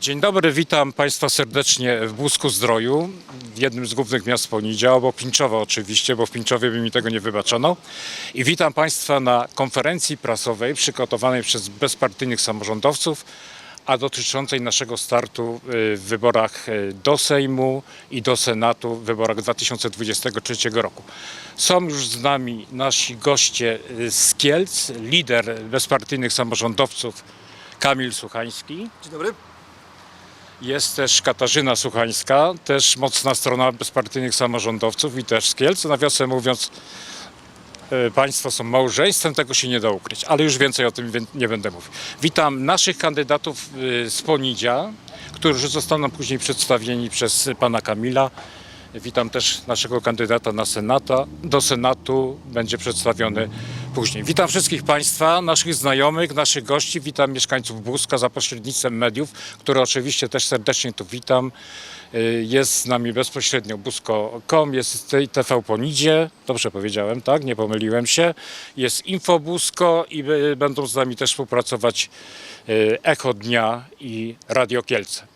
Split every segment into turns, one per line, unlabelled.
Dzień dobry, witam Państwa serdecznie w Busku Zdroju, w jednym z głównych miast Ponidzia, obok Pińczowa oczywiście, bo w Pińczowie by mi tego nie wybaczono. I witam Państwa na konferencji prasowej przygotowanej przez bezpartyjnych samorządowców, a dotyczącej naszego startu y, w wyborach y, do Sejmu i do Senatu w wyborach 2023 roku. Są już z nami nasi goście y, z Kielc, lider bezpartyjnych samorządowców Kamil Suchański.
Dzień dobry.
Jest też Katarzyna Suchańska, też mocna strona bezpartyjnych samorządowców i też z Kielc. Nawiasem mówiąc, e, Państwo są małżeństwem, tego się nie da ukryć, ale już więcej o tym nie będę mówił. Witam naszych kandydatów e, z Ponidzia, którzy zostaną później przedstawieni przez pana Kamila. Witam też naszego kandydata na Senata. Do Senatu będzie przedstawiony później. Witam wszystkich Państwa, naszych znajomych, naszych gości. Witam mieszkańców Buska za pośrednictwem mediów, które oczywiście też serdecznie tu witam. Y, Jest z nami bezpośrednio busko.com, jest TV Ponidzie, dobrze powiedziałem, tak? Nie pomyliłem się. Jest Infobusko i y, będą z nami też współpracować y, Echo Dnia i Radio Kielce.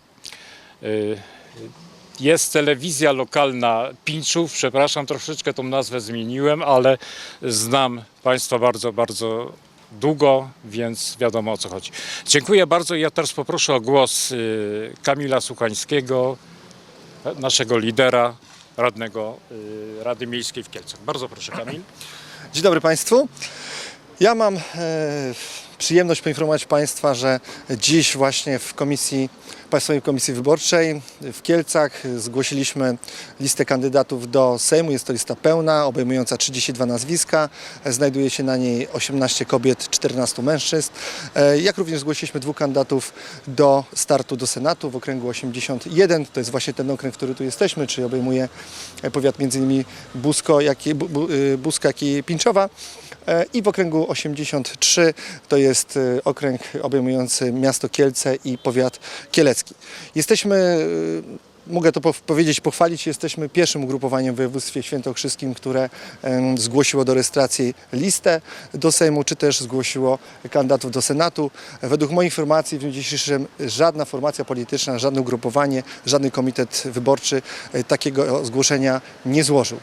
Jest telewizja lokalna Pinczów, przepraszam, troszeczkę tą nazwę zmieniłem, ale znam Państwa bardzo, bardzo długo, więc wiadomo o co chodzi. Dziękuję bardzo. Ja teraz poproszę o głos y, Kamila Suchańskiego, naszego lidera, radnego y, Rady Miejskiej w Kielcach. Bardzo proszę Kamil.
Dzień dobry Państwu. Ja mam e, przyjemność poinformować Państwa, że dziś właśnie w komisji, Państwowej Komisji Wyborczej w Kielcach zgłosiliśmy listę kandydatów do Sejmu. Jest to lista pełna, obejmująca 32 nazwiska. Znajduje się na niej 18 kobiet, 14 mężczyzn. E, Jak również zgłosiliśmy dwóch kandydatów do startu do Senatu w okręgu 81. To jest właśnie ten okręg, w który tu jesteśmy, czyli obejmuje powiat m.in. Busko, jak i, y, jak i Pińczowa. E, I w okręgu 83 to jest e, okręg obejmujący miasto Kielce i powiat kielecki. Jesteśmy, e, mogę to pow- powiedzieć, pochwalić, jesteśmy pierwszym ugrupowaniem w województwie świętokrzyskim, które zgłosiło do rejestracji listę do Sejmu, czy też zgłosiło kandydatów do Senatu. Według moich informacji w dniu dzisiejszym żadna formacja polityczna, żadne ugrupowanie, żaden komitet wyborczy takiego zgłoszenia nie złożył.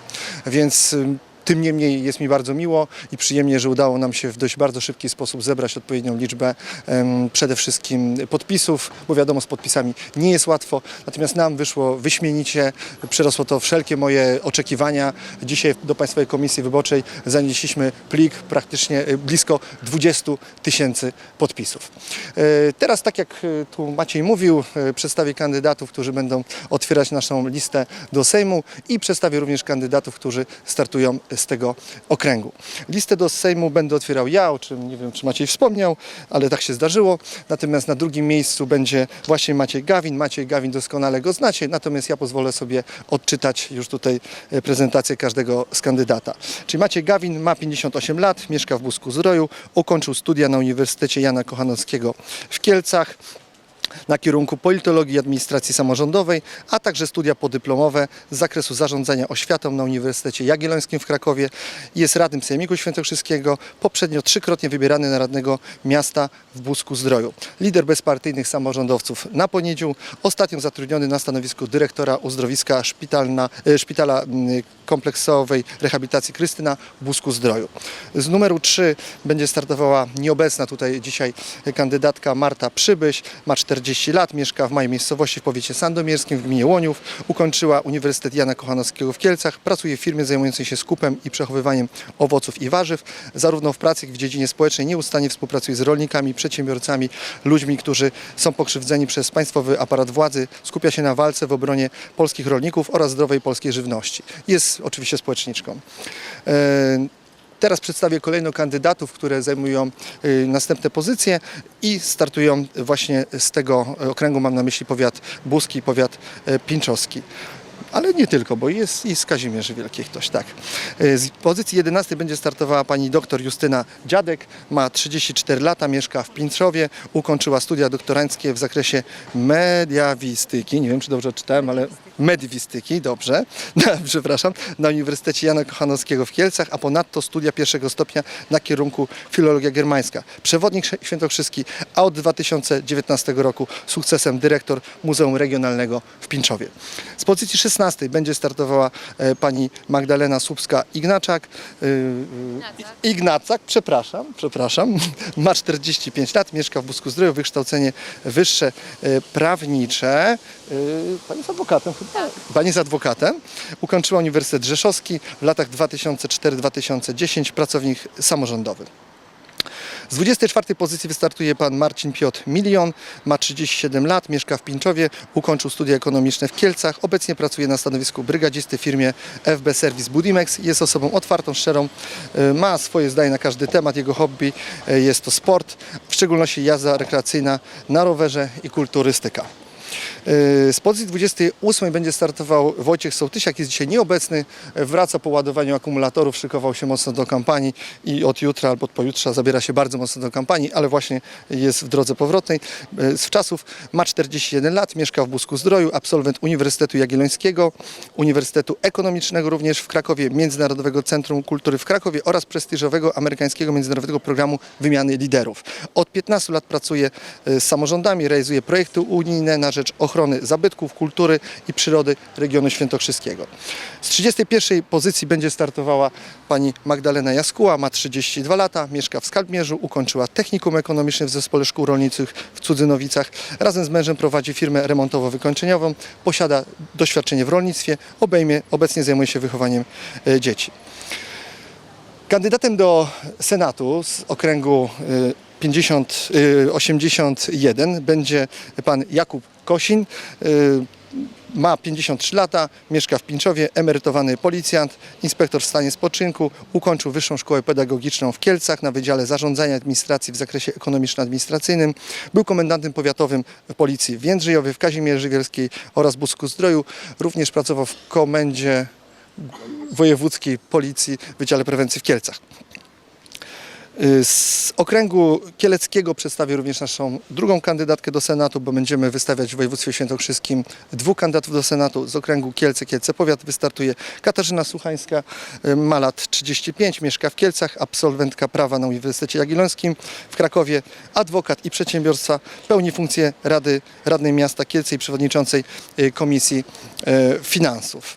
Więc tym niemniej jest mi bardzo miło i przyjemnie, że udało nam się w dość bardzo szybki sposób zebrać odpowiednią liczbę przede wszystkim podpisów, bo wiadomo z podpisami nie jest łatwo, natomiast nam wyszło wyśmienicie, przerosło to wszelkie moje oczekiwania. Dzisiaj do Państwowej Komisji Wyborczej zanieśliśmy plik praktycznie e, blisko 20 tysięcy podpisów. E, Teraz, tak jak e, tu Maciej mówił, przedstawię kandydatów, którzy będą otwierać naszą listę do Sejmu i przedstawię również kandydatów, którzy startują z tego okręgu. Listę do Sejmu będę otwierał ja, o czym nie wiem, czy Maciej wspomniał, ale tak się zdarzyło. Natomiast na drugim miejscu będzie właśnie Maciej Gawin. Maciej Gawin doskonale go znacie, natomiast ja pozwolę sobie odczytać już tutaj e, prezentację każdego z kandydata. Czyli Maciej Gawin ma 58 lat, mieszka w Busku Zdroju, ukończył studia na Uniwersytecie Jana Kochanowskiego w Kielcach na kierunku politologii i administracji samorządowej, a także studia podyplomowe z zakresu zarządzania oświatą na Uniwersytecie Jagiellońskim w Krakowie. Jest radnym Sejmiku Świętokrzyskiego, poprzednio trzykrotnie wybierany na radnego miasta w Busku Zdroju. Lider bezpartyjnych samorządowców na Poniedziu, ostatnio zatrudniony na stanowisku dyrektora uzdrowiska szpitalna, e, szpitala kompleksowej rehabilitacji Krystyna Busku Zdroju. Z numeru 3 będzie startowała nieobecna tutaj dzisiaj kandydatka Marta Przybyś, ma 40 lat, mieszka w małej miejscowości w powiecie sandomierskim w gminie Łoniów, ukończyła Uniwersytet Jana Kochanowskiego w Kielcach, pracuje w firmie zajmującej się skupem i przechowywaniem owoców i warzyw, zarówno w pracy, jak i w dziedzinie społecznej nieustannie współpracuje z rolnikami, przedsiębiorcami, ludźmi, którzy są pokrzywdzeni przez państwowy aparat władzy, skupia się na walce w obronie polskich rolników oraz zdrowej polskiej żywności. Jest oczywiście społeczniczką. E, Teraz przedstawię kolejno kandydatów, które zajmują y, następne pozycje i startują właśnie z tego okręgu, mam na myśli powiat buski, powiat e, pińczowski. Ale nie tylko, bo jest i z Kazimierzy Wielkiej ktoś, tak. Y, Z pozycji 11 będzie startowała pani doktor Justyna Dziadek, ma 34 lata, mieszka w Pińczowie, ukończyła studia doktoranckie w zakresie mediawistyki, nie wiem czy dobrze czytałem, ale mediwistyki, dobrze, na, przepraszam, na Uniwersytecie Jana Kochanowskiego w Kielcach, a ponadto studia pierwszego stopnia na kierunku filologia germańska. Przewodnik świętokrzyski, a od 2019 roku sukcesem dyrektor Muzeum Regionalnego w Pińczowie. Z pozycji 16 będzie startowała e, pani Magdalena Słupska-Ignaczak. e, e, Ignacak, przepraszam, przepraszam. Ma 45 lat, mieszka w Busku Zdroju, wykształcenie wyższe e, prawnicze. Pani jest adwokatem chyba? Pani jest adwokatem. Ukończyła Uniwersytet Rzeszowski w latach 2004-2010, pracownik samorządowy. Z 24 pozycji wystartuje pan Marcin Piotr Milion, ma 37 lat, mieszka w Pińczowie, ukończył studia ekonomiczne w Kielcach, obecnie pracuje na stanowisku brygadzisty w firmie FB Service Budimex, jest osobą otwartą, szczerą, y, ma swoje zdanie na każdy temat, jego hobby y, jest to sport, w szczególności jazda rekreacyjna na rowerze i kulturystyka. Z pozycji 28 będzie startował Wojciech Sołtysiak, jest dzisiaj nieobecny, wraca po ładowaniu akumulatorów, szykował się mocno do kampanii i od jutra albo od pojutrza zabiera się bardzo mocno do kampanii, ale właśnie jest w drodze powrotnej. Z czasów ma 41 lat, mieszka w Busku Zdroju, absolwent Uniwersytetu Jagiellońskiego, Uniwersytetu Ekonomicznego również w Krakowie, Międzynarodowego Centrum Kultury w Krakowie oraz prestiżowego amerykańskiego międzynarodowego programu wymiany liderów. Od 15 lat pracuje e, z samorządami, realizuje projekty unijne na rzecz ochrony zabytków, kultury i przyrody regionu świętokrzyskiego. Z 31 pozycji będzie startowała pani Magdalena Jaskuła, ma 32 lata, mieszka w Skalbmierzu, ukończyła technikum ekonomiczne w Zespole Szkół Rolniczych w Cudzynowicach. Razem z mężem prowadzi firmę remontowo-wykończeniową, posiada doświadczenie w rolnictwie, obejmie, obecnie zajmuje się wychowaniem e, dzieci. Kandydatem do Senatu z okręgu y, 50, y, 81 będzie pan Jakub Kosin. Y, Ma 53 lata, mieszka w Pińczowie, emerytowany policjant, inspektor w stanie spoczynku, ukończył Wyższą Szkołę Pedagogiczną w Kielcach na Wydziale Zarządzania Administracji w zakresie ekonomiczno-administracyjnym. Był komendantem powiatowym Policji w Jędrzyjowie, w Kazimierzu Wielskiej oraz Busku Zdroju. Również pracował w komendzie Wojewódzkiej Policji w Wydziale Prewencji w Kielcach. Y, Z okręgu kieleckiego przedstawię również naszą drugą kandydatkę do Senatu, bo będziemy wystawiać w województwie świętokrzyskim dwóch kandydatów do Senatu. Z okręgu Kielce, Kielce Powiat wystartuje Katarzyna Słuchańska, y, ma lat 35, mieszka w Kielcach, absolwentka prawa na Uniwersytecie Jagiellońskim w Krakowie, adwokat i przedsiębiorstwa, pełni funkcję Rady Radnej Miasta Kielce i przewodniczącej y, Komisji Finansów.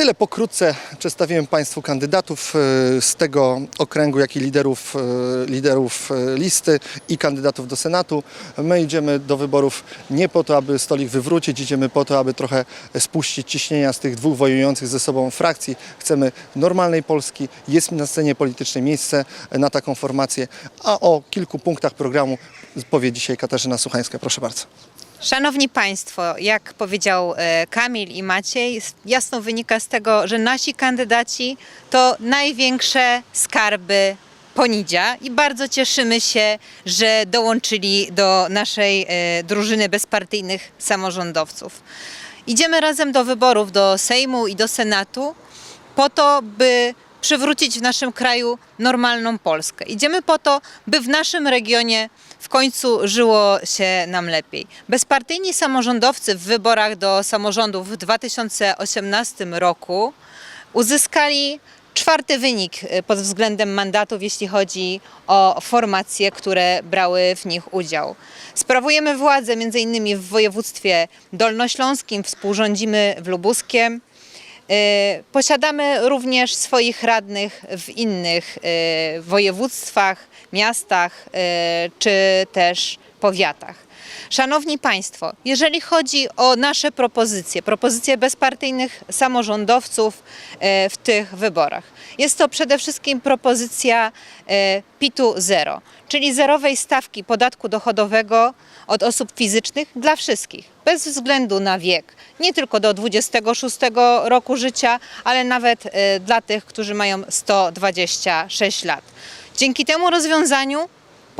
Tyle pokrótce przedstawiłem Państwu kandydatów e, z tego okręgu, jak i liderów, e, liderów e, listy i kandydatów do Senatu. My idziemy do wyborów nie po to, aby stolik wywrócić, idziemy po to, aby trochę spuścić ciśnienia z tych dwóch wojujących ze sobą frakcji. Chcemy normalnej Polski, jest na scenie politycznej miejsce na taką formację, a o kilku punktach programu powie dzisiaj Katarzyna Suchańska. Proszę bardzo.
Szanowni Państwo, jak powiedział e, Kamil i Maciej, jasno wynika z tego, że nasi kandydaci to największe skarby Ponidzia i bardzo cieszymy się, że dołączyli do naszej e, drużyny bezpartyjnych samorządowców. Idziemy razem do wyborów do Sejmu i do Senatu po to, by przywrócić w naszym kraju normalną Polskę. Idziemy po to, by w naszym regionie w końcu żyło się nam lepiej. Bezpartyjni samorządowcy w wyborach do samorządów w 2018 roku uzyskali czwarty wynik pod względem mandatów, jeśli chodzi o formacje, które brały w nich udział. Sprawujemy władzę m.in. w województwie dolnośląskim, współrządzimy w lubuskiem. Y, Posiadamy również swoich radnych w innych y, województwach, miastach y, czy też powiatach. Szanowni Państwo, jeżeli chodzi o nasze propozycje, propozycje bezpartyjnych samorządowców y, w tych wyborach, jest to przede wszystkim propozycja y, PIT-u 0, czyli zerowej stawki podatku dochodowego od osób fizycznych dla wszystkich, bez względu na wiek. Nie tylko do 26 roku życia, ale nawet y, dla tych, którzy mają 126 lat. Dzięki temu rozwiązaniu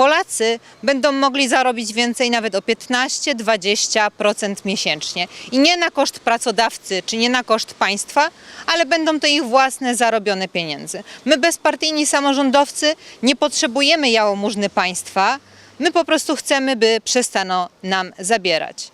Polacy będą mogli zarobić więcej nawet o 15-20% miesięcznie. I nie na koszt pracodawcy, czy nie na koszt państwa, ale będą to ich własne zarobione pieniądze. My bezpartyjni samorządowcy nie potrzebujemy jałmużny państwa, my po prostu chcemy, by przestano nam zabierać.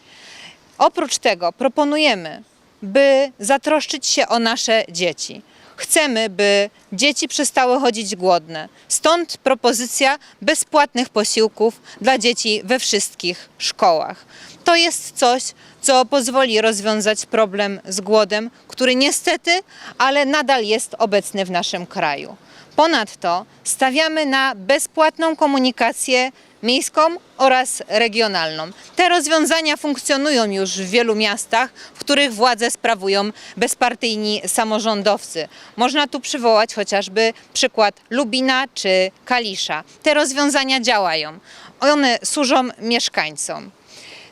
Oprócz tego proponujemy, by zatroszczyć się o nasze dzieci. Chcemy, by dzieci przestały chodzić głodne. Stąd propozycja bezpłatnych posiłków dla dzieci we wszystkich szkołach. To jest coś, co pozwoli rozwiązać problem z głodem, który niestety, ale nadal jest obecny w naszym kraju. Ponadto stawiamy na bezpłatną komunikację miejską oraz regionalną. Te rozwiązania funkcjonują już w wielu miastach, w których władzę sprawują bezpartyjni samorządowcy. Można tu przywołać chociażby przykład Lubina czy Kalisza. Te rozwiązania działają. One służą mieszkańcom.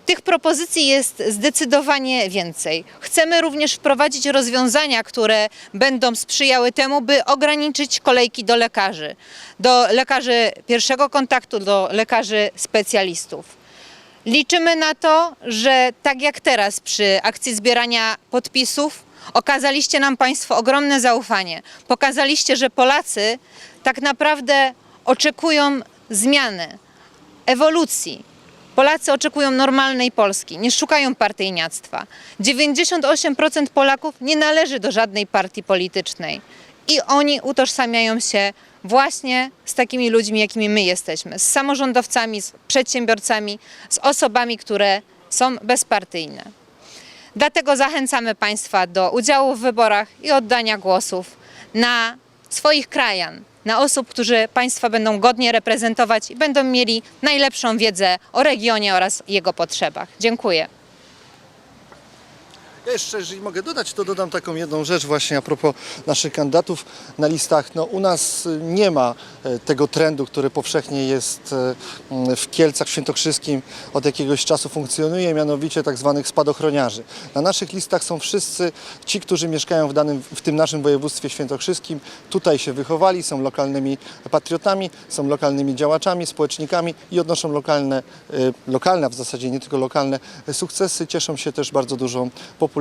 Tych propozycji jest zdecydowanie więcej. Chcemy również wprowadzić rozwiązania, które będą sprzyjały temu, by ograniczyć kolejki do lekarzy, do lekarzy pierwszego kontaktu, do lekarzy specjalistów. Liczymy na to, że tak jak teraz przy akcji zbierania podpisów, okazaliście nam Państwo ogromne zaufanie. Pokazaliście, że Polacy tak naprawdę oczekują zmiany, ewolucji. Polacy oczekują normalnej Polski, nie szukają partyjniactwa. 98% Polaków nie należy do żadnej partii politycznej i oni utożsamiają się właśnie z takimi ludźmi, jakimi my jesteśmy, z samorządowcami, z przedsiębiorcami, z osobami, które są bezpartyjne. Dlatego zachęcamy Państwa do udziału w wyborach i oddania głosów na swoich krajan, na osób, którzy Państwa będą godnie reprezentować i będą mieli najlepszą wiedzę o regionie oraz jego potrzebach. Dziękuję.
Ja jeszcze, jeżeli mogę dodać, to dodam taką jedną rzecz właśnie a propos naszych kandydatów na listach. No, u nas y, nie ma e, tego trendu, który powszechnie jest e, m, w Kielcach, Świętokrzyskim od jakiegoś czasu funkcjonuje, mianowicie tak zwanych spadochroniarzy. Na naszych listach są wszyscy ci, którzy mieszkają w, danym, w tym naszym województwie świętokrzyskim, tutaj się wychowali, są lokalnymi patriotami, są lokalnymi działaczami, społecznikami i odnoszą lokalne, e, lokalne, a w zasadzie nie tylko lokalne sukcesy, cieszą się też bardzo dużą popularnością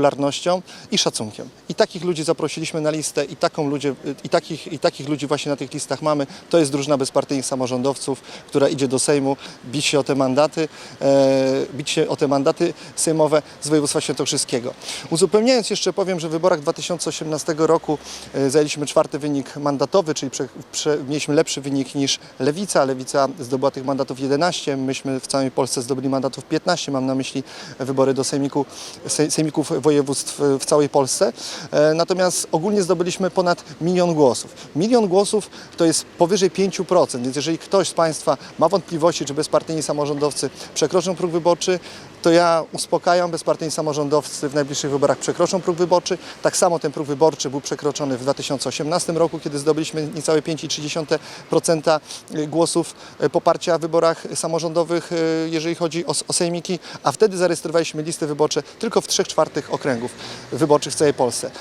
i szacunkiem. I takich ludzi zaprosiliśmy na listę i, taką ludzie, i, takich, i takich ludzi właśnie na tych listach mamy. To jest drużyna bezpartyjnych samorządowców, która idzie do Sejmu bić się o te mandaty, e, bić się o te mandaty sejmowe z województwa świętokrzyskiego. Uzupełniając jeszcze powiem, że w wyborach 2018 roku e, zajęliśmy czwarty wynik mandatowy, czyli prze, prze, mieliśmy lepszy wynik niż Lewica. Lewica zdobyła tych mandatów 11, myśmy w całej Polsce zdobyli mandatów 15, mam na myśli wybory do sejmiku, sej- sejmików województw e, w całej Polsce. E, Natomiast ogólnie zdobyliśmy ponad milion głosów. Milion głosów to jest powyżej 5%, więc jeżeli ktoś z Państwa ma wątpliwości, czy bezpartyjni samorządowcy przekroczą próg wyborczy, to ja uspokajam, bezpartyjni samorządowcy w najbliższych wyborach przekroczą próg wyborczy. Tak samo ten próg wyborczy był przekroczony w 2018 roku, kiedy zdobyliśmy niecałe 5,3% głosów e, poparcia w wyborach samorządowych, e, jeżeli chodzi o, o sejmiki, a wtedy zarejestrowaliśmy listy wyborcze tylko w 3 czwartych okręgów wyborczych w całej Polsce.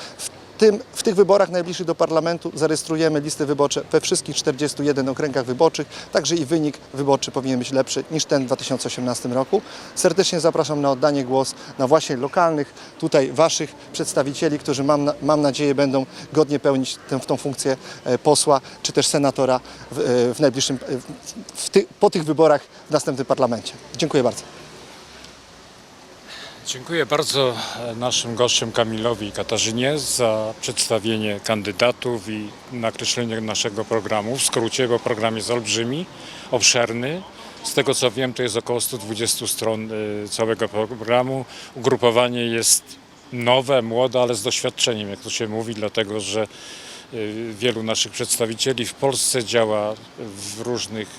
Tym, w tych wyborach najbliższych do parlamentu zarejestrujemy listy wyborcze we wszystkich 41 okręgach wyborczych, także i wynik wyborczy powinien być lepszy niż ten w 2018 roku. Serdecznie zapraszam na oddanie głos na właśnie lokalnych, tutaj Waszych przedstawicieli, którzy mam, mam nadzieję będą godnie pełnić tę, tą funkcję e, posła czy też senatora w, e, w najbliższym, w ty, po tych wyborach w następnym parlamencie. Dziękuję bardzo.
Dziękuję bardzo e, naszym gościom Kamilowi i Katarzynie za przedstawienie kandydatów i nakreślenie naszego programu. W skrócie, bo program jest olbrzymi, obszerny. Z tego co wiem, to jest około 120 stron e, całego programu. Ugrupowanie jest nowe, młode, ale z doświadczeniem, jak to się mówi, dlatego że e, wielu naszych przedstawicieli w Polsce działa w różnych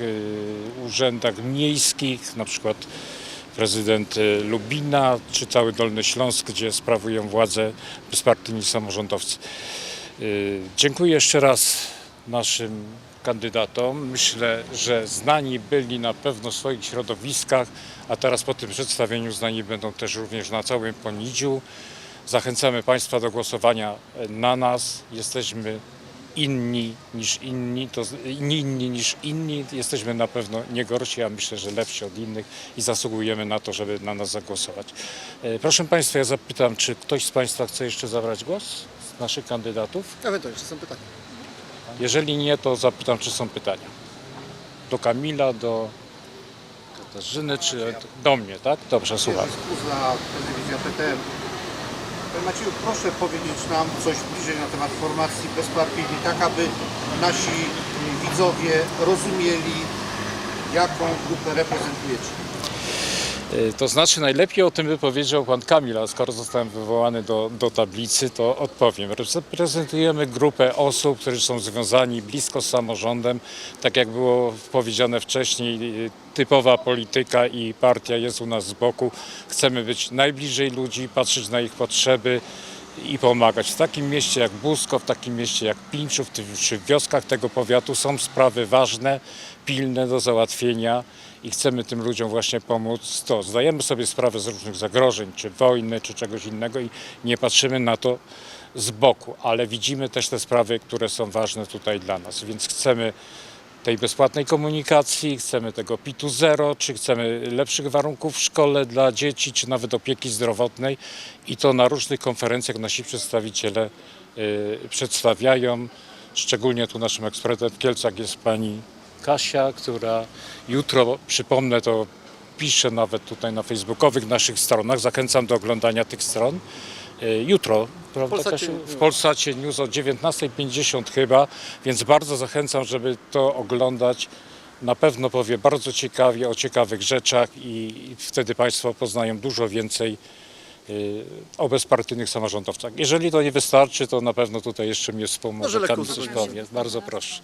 urzędach miejskich, na przykład prezydent y, Lubina czy cały Dolny Śląsk, gdzie sprawują władzę bezpartyjni samorządowcy. Y, Dziękuję jeszcze raz naszym kandydatom. Myślę, że znani byli na pewno w swoich środowiskach, a teraz po tym przedstawieniu znani będą też również na całym Ponidziu. Zachęcamy Państwa do głosowania na nas. Jesteśmy inni niż inni, to inni, inni niż inni. Jesteśmy na pewno nie gorsi, a myślę, że lepsi od innych i zasługujemy na to, żeby na nas zagłosować. E, Proszę Państwa, ja zapytam, czy ktoś z Państwa chce jeszcze zabrać głos z naszych kandydatów?
Ewentualnie, czy są pytania?
Jeżeli nie, to zapytam, czy są pytania. Do Kamila, do Katarzyny, czy do mnie, tak? Dobrze, słucham.
PTM. Macieju, proszę powiedzieć nam coś bliżej na temat formacji bezpartyjnej, tak aby nasi widzowie rozumieli, jaką grupę reprezentujecie.
Y, To znaczy najlepiej o tym by powiedział pan Kamil, a skoro zostałem wywołany do, do tablicy, to odpowiem. Reprezentujemy grupę osób, którzy są związani blisko z samorządem. Tak jak było powiedziane wcześniej, y, typowa polityka i partia jest u nas z boku. Chcemy być najbliżej ludzi, patrzeć na ich potrzeby i pomagać. W takim mieście jak Busko, w takim mieście jak Pinczów, ty- czy w wioskach tego powiatu są sprawy ważne, pilne do załatwienia i chcemy tym ludziom właśnie pomóc. To zdajemy sobie sprawę z różnych zagrożeń, czy wojny, czy czegoś innego i nie patrzymy na to z boku, ale widzimy też te sprawy, które są ważne tutaj dla nas, więc chcemy tej bezpłatnej komunikacji, chcemy tego PIT-u zero, czy chcemy lepszych warunków w szkole dla dzieci, czy nawet opieki zdrowotnej i to na różnych konferencjach nasi przedstawiciele y, przedstawiają. Szczególnie tu naszym ekspertem w Kielcach jest pani Kasia, która jutro, przypomnę to, pisze nawet tutaj na facebookowych naszych stronach. Zachęcam do oglądania tych stron. Y, Jutro, prawda,
Polsacie
Kasiu?
News.
w Polsacie News o 19.50 chyba, więc bardzo zachęcam, żeby to oglądać. Na pewno powie bardzo ciekawie o ciekawych rzeczach i wtedy Państwo poznają dużo więcej y, o bezpartyjnych samorządowcach. Jeżeli to nie wystarczy, to na pewno tutaj jeszcze mnie
Może
wspomoże,
lekko
Kamil coś powie. Bardzo proszę.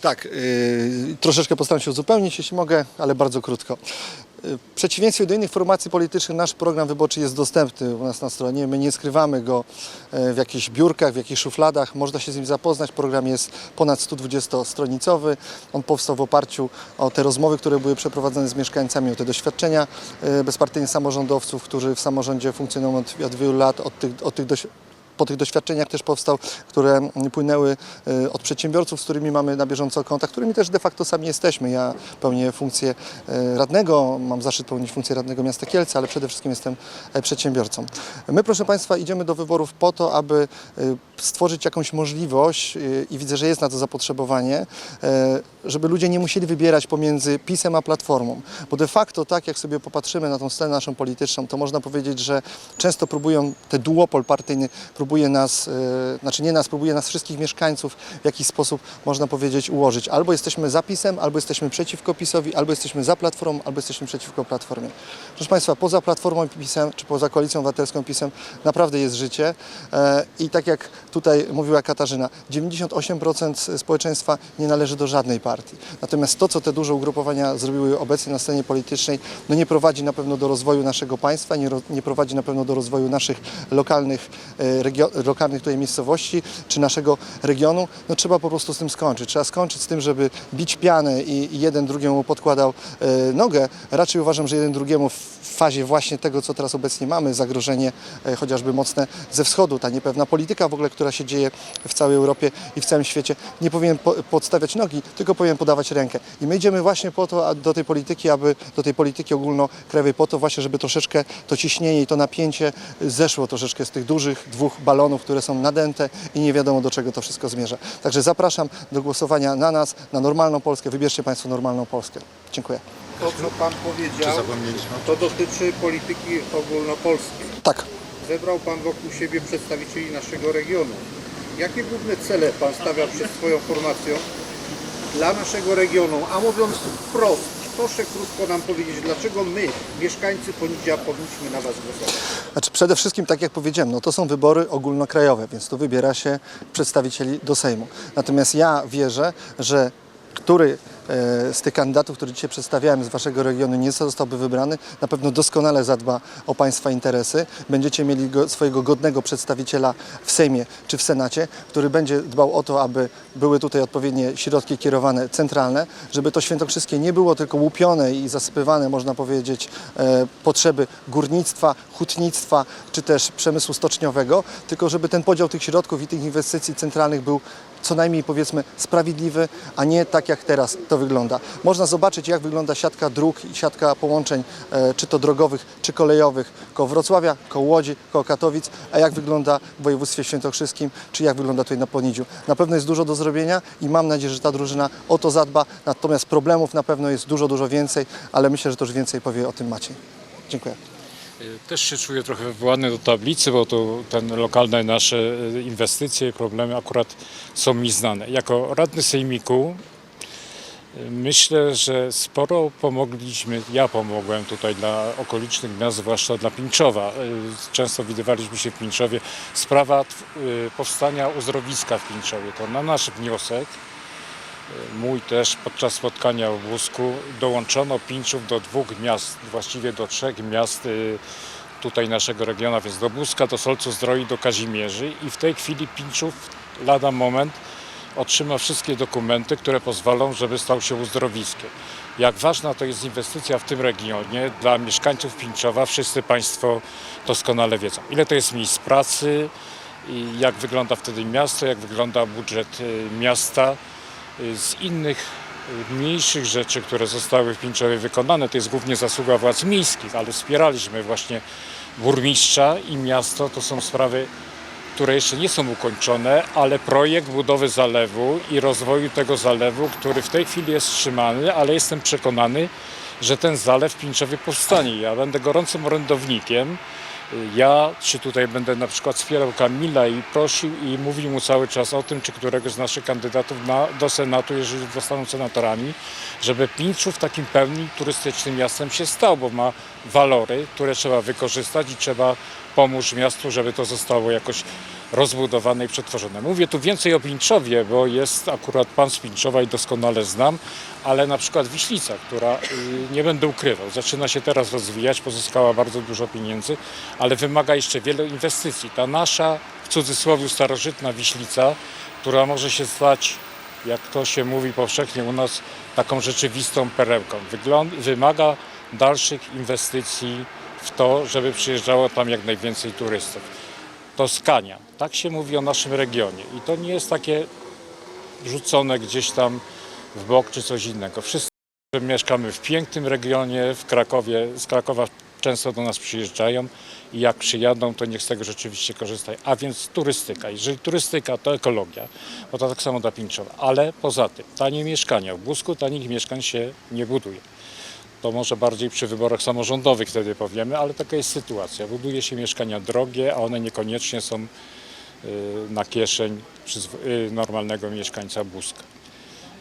Tak, yy, troszeczkę postaram się uzupełnić, jeśli mogę, ale bardzo krótko. W przeciwieństwie do innych formacji politycznych nasz program wyborczy jest dostępny u nas na stronie. My nie skrywamy go e, w jakichś biurkach, w jakichś szufladach. Można się z nim zapoznać. Program jest ponad 120-stronicowy. On powstał w oparciu o te rozmowy, które były przeprowadzone z mieszkańcami, o te doświadczenia e, bezpartyjnych samorządowców, którzy w samorządzie funkcjonują od, od wielu lat, od tych, od tych doświadczeń po tych doświadczeniach też powstał, które płynęły e, od przedsiębiorców, z którymi mamy na bieżąco kontakt, którymi też de facto sami jesteśmy. Ja pełnię funkcję e, radnego, mam zaszczyt pełnić funkcję radnego miasta Kielce, ale przede wszystkim jestem e, przedsiębiorcą. My, proszę Państwa, idziemy do wyborów po to, aby stworzyć jakąś możliwość i widzę, że jest na to zapotrzebowanie, żeby ludzie nie musieli wybierać pomiędzy PiSem a Platformą. Bo de facto, tak jak sobie popatrzymy na tą scenę naszą polityczną, to można powiedzieć, że często próbują, ten duopol partyjny próbuje nas, e, znaczy nie nas, próbuje nas wszystkich mieszkańców w jakiś sposób, można powiedzieć, ułożyć. Albo jesteśmy za PiSem, albo jesteśmy przeciwko PiSowi, albo jesteśmy za Platformą, albo jesteśmy przeciwko Platformie. Proszę Państwa, poza Platformą PiSem, czy poza Koalicją Obywatelską PiSem, naprawdę jest życie. E, I tak jak tutaj mówiła Katarzyna, 98% społeczeństwa nie należy do żadnej partii. Natomiast to, co te duże ugrupowania zrobiły obecnie na scenie politycznej, no nie prowadzi na pewno do rozwoju naszego państwa, nie, nie prowadzi na pewno do rozwoju naszych lokalnych, e, regio, lokalnych tutaj miejscowości, czy naszego regionu. No trzeba po prostu z tym skończyć. Trzeba skończyć z tym, żeby bić pianę i, jeden drugiemu podkładał e, nogę. Raczej uważam, że jeden drugiemu w fazie właśnie tego, co teraz obecnie mamy, zagrożenie e, chociażby mocne ze wschodu, ta niepewna polityka w ogóle, która się dzieje w całej Europie i w całym świecie, nie powinien po, podstawiać nogi, tylko powinien podawać rękę. I my idziemy właśnie po to, do tej polityki, aby do tej polityki ogólnokrajowej, po to właśnie, żeby troszeczkę to ciśnienie i to napięcie zeszło troszeczkę z tych dużych dwóch balonów, które są nadęte i nie wiadomo do czego to wszystko zmierza. Także zapraszam do głosowania na nas, na normalną Polskę. Wybierzcie Państwo normalną Polskę. Dziękuję.
To, co Pan powiedział, to dotyczy polityki ogólnopolskiej.
Tak.
Zebrał Pan wokół siebie przedstawicieli naszego regionu. Jakie główne cele Pan stawia przed swoją formacją dla naszego regionu? A mówiąc wprost, proszę krótko nam powiedzieć, dlaczego my, mieszkańcy Ponidzia, powinniśmy na Was głosować?
Znaczy przede wszystkim, tak jak powiedziałem, no to są wybory ogólnokrajowe, więc tu wybiera się przedstawicieli do Sejmu. Natomiast ja wierzę, że który z tych kandydatów, który dzisiaj przedstawiałem z Waszego regionu nie zostałby wybrany, na pewno doskonale zadba o Państwa interesy. Będziecie mieli go, swojego godnego przedstawiciela w Sejmie czy w Senacie, który będzie dbał o to, aby były tutaj odpowiednie środki kierowane centralne, żeby to świętokrzyskie nie było tylko łupione i zasypywane, można powiedzieć, e, potrzeby górnictwa, hutnictwa czy też przemysłu stoczniowego, tylko żeby ten podział tych środków i tych inwestycji centralnych był co najmniej powiedzmy sprawiedliwy, a nie tak jak teraz to wygląda. Można zobaczyć jak wygląda siatka dróg i siatka połączeń, e, czy to drogowych, czy kolejowych, koło Wrocławia, koło Łodzi, koło Katowic, a jak wygląda w województwie świętokrzyskim, czy jak wygląda tutaj na Ponidziu. Na pewno jest dużo do zrobienia i mam nadzieję, że ta drużyna o to zadba, natomiast problemów na pewno jest dużo, dużo więcej, ale myślę, że to już więcej powie o tym Maciej. Dziękuję.
Y, Też się czuję trochę wywołany do tablicy, bo to ten lokalne nasze y, inwestycje problemy akurat są mi znane. Jako radny sejmiku y, myślę, że sporo pomogliśmy, ja pomogłem tutaj dla okolicznych miast, zwłaszcza dla Pińczowa. Często widywaliśmy się w Pińczowie. Sprawa powstania uzdrowiska w Pińczowie to na nasz wniosek Mój też podczas spotkania w Busku dołączono Pińczów do dwóch miast, właściwie do trzech miast y, tutaj naszego regionu, więc do Buska, do Solcu Zdroi, do Kazimierzy i w tej chwili Pińczów lada moment otrzyma wszystkie dokumenty, które pozwolą, żeby stał się uzdrowiskiem. Jak ważna to jest inwestycja w tym regionie dla mieszkańców Pińczowa, wszyscy Państwo doskonale wiedzą. Ile to jest miejsc pracy jak wygląda wtedy miasto, jak wygląda budżet y, miasta z innych y, mniejszych rzeczy, które zostały w Pińczowie wykonane, to jest głównie zasługa władz miejskich, ale wspieraliśmy właśnie burmistrza i miasto. To są sprawy, które jeszcze nie są ukończone, ale projekt budowy zalewu i rozwoju tego zalewu, który w tej chwili jest wstrzymany, ale jestem przekonany, że ten zalew w Pińczowie powstanie. Ja będę gorącym orędownikiem. Ja czy tutaj będę na przykład wspierał Kamila i prosił i mówił mu cały czas o tym, czy któregoś z naszych kandydatów na, do Senatu, jeżeli zostaną senatorami, żeby Pińczów takim pełnym turystycznym miastem się stał, bo ma walory, które trzeba wykorzystać i trzeba pomóc miastu, żeby to zostało jakoś rozbudowane i przetworzone. Mówię tu więcej o Pińczowie, bo jest akurat pan z Pińczowa i doskonale znam, ale na przykład Wiślica, która y, nie będę ukrywał, zaczyna się teraz rozwijać, pozyskała bardzo dużo pieniędzy, ale wymaga jeszcze wielu inwestycji. Ta nasza, w cudzysłowie, starożytna Wiślica, która może się stać, jak to się mówi powszechnie u nas, taką rzeczywistą perełką. Wygląd- wymaga dalszych inwestycji w to, żeby przyjeżdżało tam jak najwięcej turystów. Toskania. Tak się mówi o naszym regionie. I to nie jest takie rzucone gdzieś tam w bok czy coś innego. Wszyscy mieszkamy w pięknym regionie, w Krakowie. Z Krakowa często do nas przyjeżdżają i jak przyjadą, to niech z tego rzeczywiście korzystają. A więc turystyka. Jeżeli turystyka, to ekologia, bo to tak samo dla. Ale poza tym, tanie mieszkania. W Busku tanich mieszkań się nie buduje. To może bardziej przy wyborach samorządowych wtedy powiemy, ale taka jest sytuacja. Buduje się mieszkania drogie, a one niekoniecznie są y, na kieszeń y, normalnego mieszkańca Buska.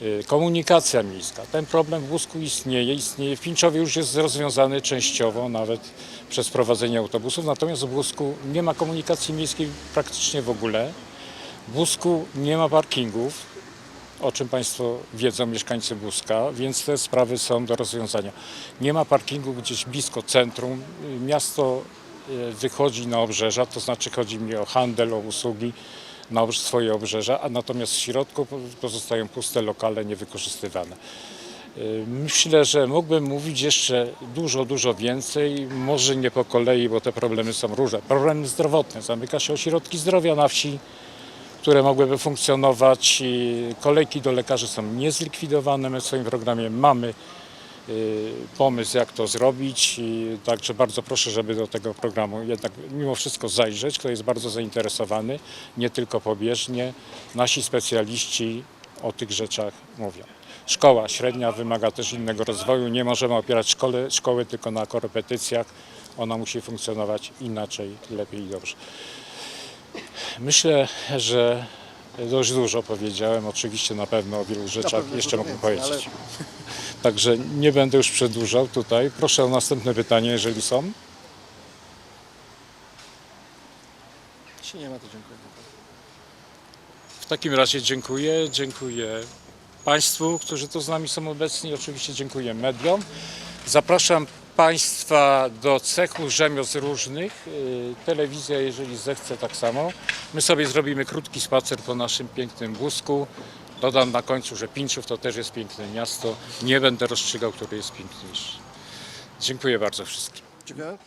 Y, Komunikacja miejska. Ten problem w Busku istnieje, istnieje. W Pińczowie już jest rozwiązany częściowo, nawet przez prowadzenie autobusów, natomiast w Busku nie ma komunikacji miejskiej praktycznie w ogóle. W Busku nie ma parkingów, o czym Państwo wiedzą, mieszkańcy Buska, więc te sprawy są do rozwiązania. Nie ma parkingu gdzieś blisko centrum. Miasto y, wychodzi na obrzeża, to znaczy chodzi mi o handel, o usługi na swoje obrzeża, a natomiast w środku po- pozostają puste lokale niewykorzystywane. Y, Myślę, że mógłbym mówić jeszcze dużo, dużo więcej, może nie po kolei, bo te problemy są różne. Problemy zdrowotne, zamyka się ośrodki zdrowia na wsi, które mogłyby funkcjonować. Kolejki do lekarzy są niezlikwidowane. My w swoim programie mamy y, pomysł, jak to zrobić. Także bardzo proszę, żeby do tego programu jednak mimo wszystko zajrzeć. Kto jest bardzo zainteresowany, nie tylko pobieżnie. Nasi specjaliści o tych rzeczach mówią. Szkoła średnia wymaga też innego rozwoju. Nie możemy opierać szkoły, szkoły tylko na korepetycjach. Ona musi funkcjonować inaczej, lepiej i dobrze. Myślę, że dość dużo powiedziałem. Oczywiście na pewno o wielu rzeczach
pewno
jeszcze
dużo
mógłbym
więcej,
powiedzieć. Także nie będę już przedłużał tutaj. Proszę o następne pytanie, jeżeli są.
Jeśli nie ma, to dziękuję.
W takim razie dziękuję. Dziękuję Państwu, którzy tu z nami są obecni. Oczywiście dziękuję mediom. Zapraszam Państwa do cechu rzemiosł różnych. Yy, Telewizja, jeżeli zechce, tak samo. My sobie zrobimy krótki spacer po naszym pięknym Busku. Dodam na końcu, że Pińczów to też jest piękne miasto. Nie będę rozstrzygał, który jest piękniejszy. Dziękuję bardzo wszystkim.
Dziękuję.